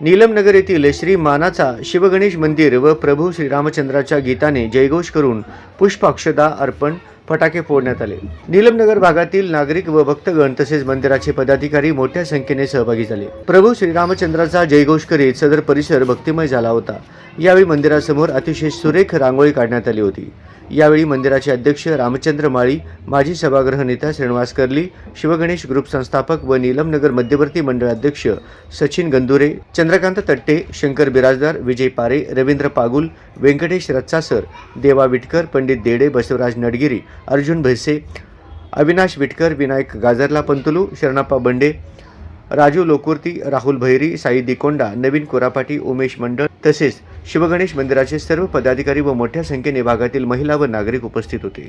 नीलमनगर येथील श्री मानाचा शिवगणेश मंदिर व प्रभू श्रीरामचंद्राच्या गीताने जयघोष करून पुष्पाक्षदा अर्पण फटाके फोडण्यात आले. नीलमनगर भागातील नागरिक व भक्तगण तसेच मंदिराचे पदाधिकारी मोठ्या संख्येने सहभागी झाले. प्रभू श्रीरामचंद्राचा जयघोष करीत सदर परिसर भक्तिमय झाला होता. यावेळी मंदिरासमोर अतिशय सुरेख रांगोळी काढण्यात आली होती. यावेळी मंदिराचे अध्यक्ष रामचंद्र माळी माजी सभागृह नेता श्रीनिवास कर्ली शिवगणेश ग्रुप संस्थापक व नीलमनगर मध्यवर्ती मंडळ अध्यक्ष सचिन गंदुरे चंद्रकांत तट्टे शंकर बिराजदार विजय पारे रवींद्र पागुल व्यंकटेश रत्सासर देवा विटकर पंडित देडे बसवराज नडगिरी अर्जुन भैसे अविनाश विटकर विनायक गाजरला पंतुलू शरणप्पा बंडे राजू लोकुर्ती राहुल भैरी साई दिकोंडा नवीन कोरापाटी उमेश मंडळ तसेच शिवगणेश मंदिराचे सर्व पदाधिकारी व मोठ्या संख्येने भागातील महिला व नागरिक उपस्थित होते.